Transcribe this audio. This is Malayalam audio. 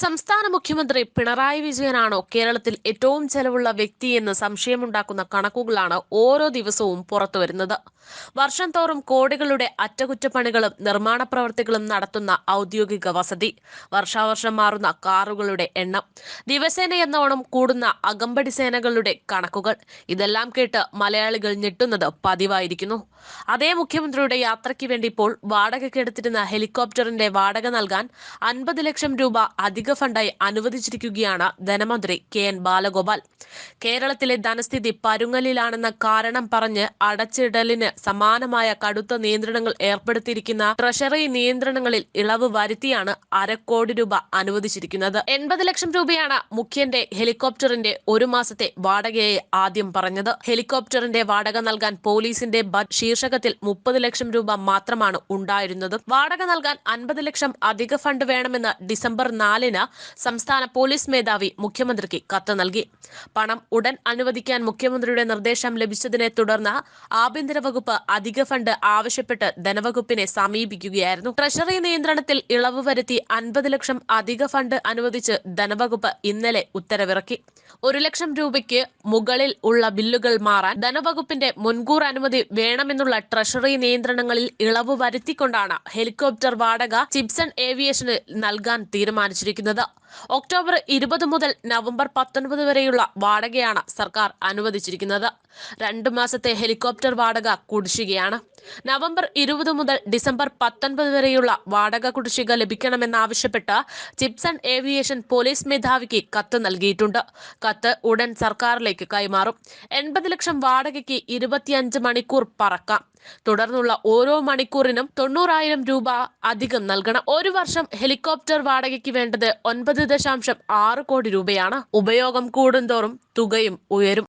സംസ്ഥാന മുഖ്യമന്ത്രി പിണറായി വിജയനാണോ കേരളത്തിൽ ഏറ്റവും ചെലവുള്ള വ്യക്തിയെന്ന് സംശയമുണ്ടാക്കുന്ന കണക്കുകളാണ് ഓരോ ദിവസവും പുറത്തുവരുന്നത് വർഷം തോറും കോടികളുടെ അറ്റകുറ്റപ്പണികളും നിർമ്മാണ പ്രവർത്തികളും നടത്തുന്ന ഔദ്യോഗിക വസതി. വർഷാവർഷം മാറുന്ന കാറുകളുടെ എണ്ണം. ദിവസേന എന്നോണം കൂടുന്ന അകമ്പടി സേനകളുടെ കണക്കുകൾ. ഇതെല്ലാം കേട്ട് മലയാളികൾ ഞെട്ടുന്നത് പതിവായിരിക്കുന്നു. അതേ മുഖ്യമന്ത്രിയുടെ യാത്രയ്ക്ക് വേണ്ടി ഇപ്പോൾ വാടകയ്ക്കെടുത്തിരുന്ന ഹെലികോപ്റ്ററിന്റെ വാടക നൽകാൻ അൻപത് ലക്ഷം രൂപ അധിക ഫണ്ടായി അനുവദിച്ചിരിക്കുകയാണ് ധനമന്ത്രി കെ എൻ ബാലഗോപാൽ. കേരളത്തിലെ ധനസ്ഥിതി പരുങ്ങലിലാണെന്ന കാരണം പറഞ്ഞ് അടച്ചിടലിന് സമാനമായ കടുത്ത നിയന്ത്രണങ്ങൾ ഏർപ്പെടുത്തിയിരിക്കുന്ന ട്രഷറി നിയന്ത്രണങ്ങളിൽ ഇളവ് വരുത്തിയാണ് അരക്കോടി രൂപ അനുവദിച്ചിരിക്കുന്നത്. എൺപത് ലക്ഷം രൂപയാണ് മുഖ്യന്റെ ഹെലികോപ്റ്ററിന്റെ ഒരു മാസത്തെ വാടകയെ ആദ്യം പറഞ്ഞത്. ഹെലികോപ്റ്ററിന്റെ വാടക നൽകാൻ പോലീസിന്റെ ശീർഷകത്തിൽ മുപ്പത് ലക്ഷം രൂപ മാത്രമാണ് ഉണ്ടായിരുന്നത്. വാടക നൽകാൻ അൻപത് ലക്ഷം അധിക ഫണ്ട് വേണമെന്ന് ഡിസംബർ നാലിന് സംസ്ഥാന പോലീസ് മേധാവി മുഖ്യമന്ത്രിക്ക് കത്ത് നൽകി. പണം ഉടൻ അനുവദിക്കാൻ മുഖ്യമന്ത്രിയുടെ നിർദ്ദേശം ലഭിച്ചതിനെ തുടർന്ന് ആഭ്യന്തര വകുപ്പ് അധിക ഫണ്ട് ആവശ്യപ്പെട്ട് ധനവകുപ്പിനെ സമീപിക്കുകയായിരുന്നു. ട്രഷറി നിയന്ത്രണത്തിൽ ഇളവ് വരുത്തി അൻപത് ലക്ഷം അധിക ഫണ്ട് അനുവദിച്ച് ധനവകുപ്പ് ഇന്നലെ ഉത്തരവിറക്കി. ഒരു ലക്ഷം രൂപയ്ക്ക് മുകളിൽ ഉള്ള ബില്ലുകൾ മാറാൻ ധനവകുപ്പിന്റെ മുൻകൂർ അനുമതി വേണമെന്നുള്ള ട്രഷറി നിയന്ത്രണങ്ങളിൽ ഇളവ് വരുത്തിക്കൊണ്ടാണ് ഹെലികോപ്റ്റർ വാടക ചിപ്സൺ ഏവിയേഷന് നൽകാൻ തീരുമാനിച്ചിരിക്കുന്നത്. ഒക്ടോബർ ഇരുപത് മുതൽ നവംബർ പത്തൊൻപത് വരെയുള്ള വാടകയാണ് സർക്കാർ അനുവദിച്ചിരിക്കുന്നത്. രണ്ടു മാസത്തെ ഹെലികോപ്റ്റർ വാടക കുടിശ്ശികയാണ്. നവംബർ ഇരുപത് മുതൽ ഡിസംബർ പത്തൊൻപത് വരെയുള്ള വാടക കുടിശ്ശിക ലഭിക്കണമെന്നാവശ്യപ്പെട്ട് ചിപ്സൺ ഏവിയേഷൻ പോലീസ് മേധാവിക്ക് കത്ത് നൽകിയിട്ടുണ്ട്. കത്ത് ഉടൻ സർക്കാരിലേക്ക് കൈമാറും. എൺപത് ലക്ഷം വാടകയ്ക്ക് ഇരുപത്തിയഞ്ച് മണിക്കൂർ പറക്കാം. തുടർന്നുള്ള ഓരോ മണിക്കൂറിനും തൊണ്ണൂറായിരം രൂപ അധികം നൽകണം. ഒരു വർഷം ഹെലികോപ്റ്റർ വാടകയ്ക്ക് വേണ്ടത് ഒൻപത് ദശാംശം ആറ് കോടി രൂപയാണ്. ഉപയോഗം കൂടുന്തോറും തുകയും ഉയരും.